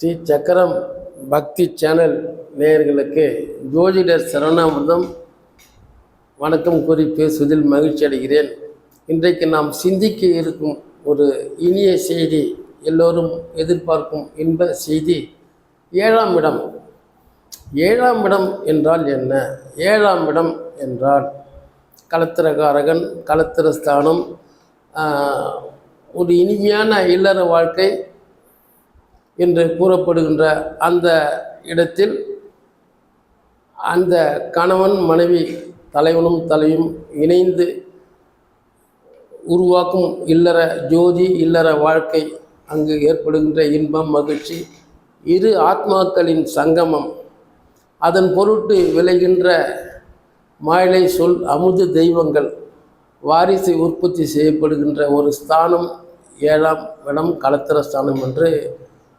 ஸ்ரீ சக்கரம் பக்தி சேனல் நேயர்களுக்கு ஜோதிடர் சரவணாமிர்தம் வணக்கம் கூறி பேசுவதில் மகிழ்ச்சி அடைகிறேன். இன்றைக்கு நாம் சிந்திக்க இருக்கும் ஒரு இனிய செய்தி எல்லோரும் எதிர்பார்க்கும் இன்ப செய்தி ஏழாம் இடம். ஏழாம் இடம் என்றால் என்ன? ஏழாம் இடம் என்றால் கலத்திரகாரகன் கலத்திரஸ்தானம் ஒரு இனிமையான இல்லற வாழ்க்கை என்று கூறப்படுகின்ற அந்த இடத்தில் அந்த கணவன் மனைவி தலைவனும் தலையும் இணைந்து உருவாக்கும் இல்லற ஜோதி இல்லற வாழ்க்கை. அங்கு ஏற்படுகின்ற இன்பம் மகிழ்ச்சி. இரு ஆத்மாக்களின் சங்கமம். அதன் பொருட்டு விளைகின்ற மாயிலை சொல் அமுது தெய்வங்கள். வாரிசை உற்பத்தி செய்யப்படுகின்ற ஒரு ஸ்தானம் ஏழாம் இடம் கலத்திர ஸ்தானம் என்று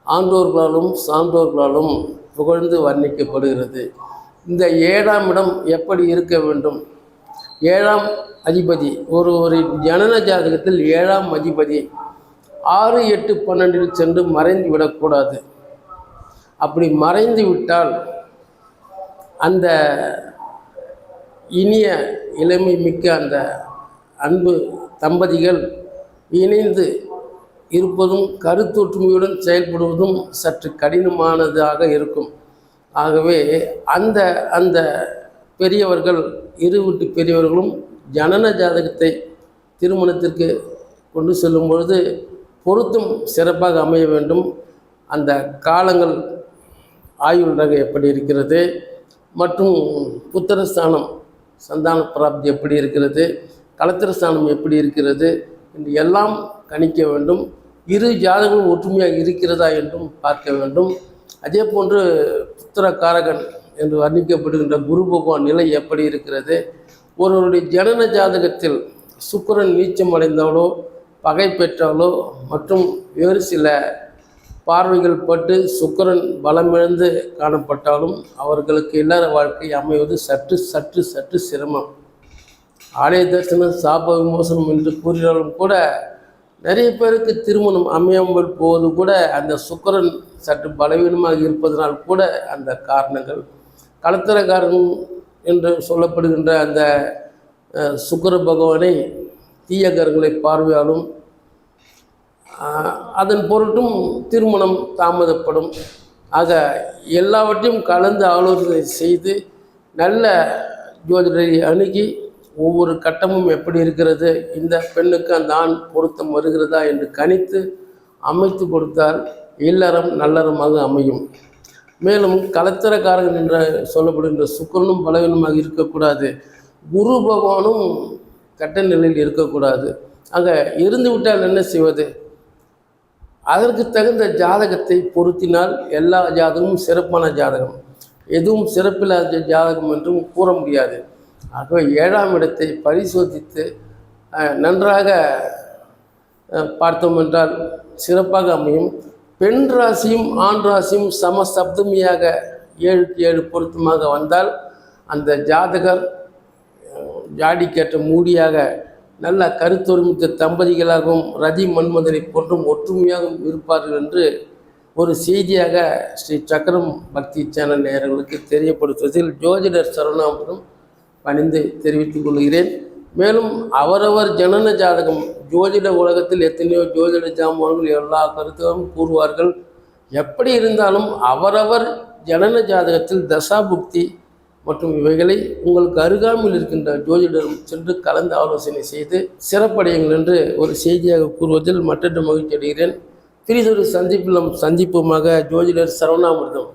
ஆண்டோர்களாலும் சான்றோர்களாலும் புகழ்ந்து வர்ணிக்கப்படுகிறது. இந்த ஏழாம் இடம் எப்படி இருக்க வேண்டும்? ஏழாம் அதிபதி ஒரு ஒரு ஜனன ஜாதகத்தில் ஏழாம் அதிபதி. ஆறு எட்டு பன்னெண்டில் சென்று மறைந்து விடக்கூடாது. அப்படி மறைந்து விட்டால் அந்த இனிய இளமை மிக்க அந்த அன்பு தம்பதிகள் இணைந்து இருப்பதும் கருத்தொற்றுமையுடன் செயல்படுவதும் சற்று கடினமானதாக இருக்கும். ஆகவே அந்த அந்த பெரியவர்கள் இரு வீட்டு பெரியவர்களும் ஜனன ஜாதகத்தை திருமணத்திற்கு கொண்டு செல்லும் பொழுது பொருத்தும் சிறப்பாக அமைய வேண்டும். அந்த காலங்கள் ஆயுள் ரகம் எப்படி இருக்கிறது மற்றும் புத்திரஸ்தானம் சந்தான பிராப்தி எப்படி இருக்கிறது கலத்திரஸ்தானம் எப்படி இருக்கிறது என்று எல்லாம் கணிக்க வேண்டும். இரு ஜாதகங்களும் ஒற்றுமையாக இருக்கிறதா என்றும் பார்க்க வேண்டும். அதே போன்று புத்திரக்காரகன் என்று வர்ணிக்கப்படுகின்ற குரு பகவான் நிலை எப்படி இருக்கிறது? ஒருவருடைய ஜனன ஜாதகத்தில் சுக்கரன் நீச்சம் அடைந்தாலோ பகை பெற்றாலோ மற்றும் வேறு சில பார்வைகள் பட்டு சுக்கரன் பலமிழந்து காணப்பட்டாலும் அவர்களுக்கு இல்லற வாழ்க்கை அமைவது சற்று சற்று சற்று சிரமம். ஆலய தரிசனம் சாப விமோசனம் என்று கூறினாலும் கூட நிறைய பேருக்கு திருமணம் அமையாமல் போவது கூட அந்த சுக்கரன் சற்று பலவீனமாக இருப்பதனால் கூட அந்த காரணங்கள். கலத்திரக்காரன் என்று சொல்லப்படுகின்ற அந்த சுக்கர பகவானை தீயகரங்களை பார்வையாலும் அதன் பொருட்டும் திருமணம் தாமதப்படும். ஆக எல்லாவற்றையும் கலந்து ஆலோசனை செய்து நல்ல ஜோதிடரை அணுகி ஒவ்வொரு கட்டமும் எப்படி இருக்கிறது? இந்த பெண்ணுக்கு அந்த ஆண் பொருத்தம் வருகிறதா என்று கணித்து அமைத்து கொடுத்தால் இல்லறம் நல்லறமாக அமையும். மேலும் கலத்திரக்காரன் என்ற சொல்லப்படுகின்ற சுக்கரனும் பலவீனமாக இருக்கக்கூடாது. குரு பகவானும் கட்ட நிலையில் இருக்கக்கூடாது. அங்கே இருந்து விட்டால் என்ன செய்வது? அதற்கு தகுந்த ஜாதகத்தை பொருத்தினால் எல்லா ஜாதகமும் சிறப்பான ஜாதகம். எதுவும் சிறப்பில்லாத ஜாதகம் என்றும் கூற முடியாது. ஆகவே ஏழாம் இடத்தை பரிசோதித்து நன்றாக பார்த்தோம் என்றால் சிறப்பாக அமையும். பெண் ராசியும் ஆண் ராசியும் சம சப்தமியாக ஏழுக்கு ஏழு பொருத்தமாக வந்தால் அந்த ஜாதகர் ஜாடிக்கேற்ற மூடியாக நல்ல கருத்தொருமித்த தம்பதிகளாகவும் ரதி மன்மதனை போன்றும் ஒற்றுமையாகவும் இருப்பார்கள் என்று ஒரு செய்தியாக ஸ்ரீ சக்கரம் பக்தி சேனல் நேயர்களுக்கு தெரியப்படுத்துவதில் ஜோதிடர் சரணாமரம் பணிந்து தெரிவித்துக் கொள்கிறேன். மேலும் அவரவர் ஜனன ஜாதகம் ஜோதிட உலகத்தில் எத்தனையோ ஜோதிட ஜாமான்கள் எல்லா கருத்துகளும் கூறுவார்கள். எப்படி இருந்தாலும் அவரவர் ஜனன ஜாதகத்தில் தசாபுக்தி மற்றும் இவைகளை உங்களுக்கு அருகாமையில் இருக்கின்ற ஜோதிடரும் சென்று கலந்து ஆலோசனை செய்து சிறப்படையுங்கள் என்று ஒரு செய்தியாக கூறுவதில் மற்றொரு மகிழ்ச்சி அடைகிறேன். பிரிதொரு சந்திப்பிலும் சந்திப்புமாக ஜோதிடர் சரவணாமிர்தம்.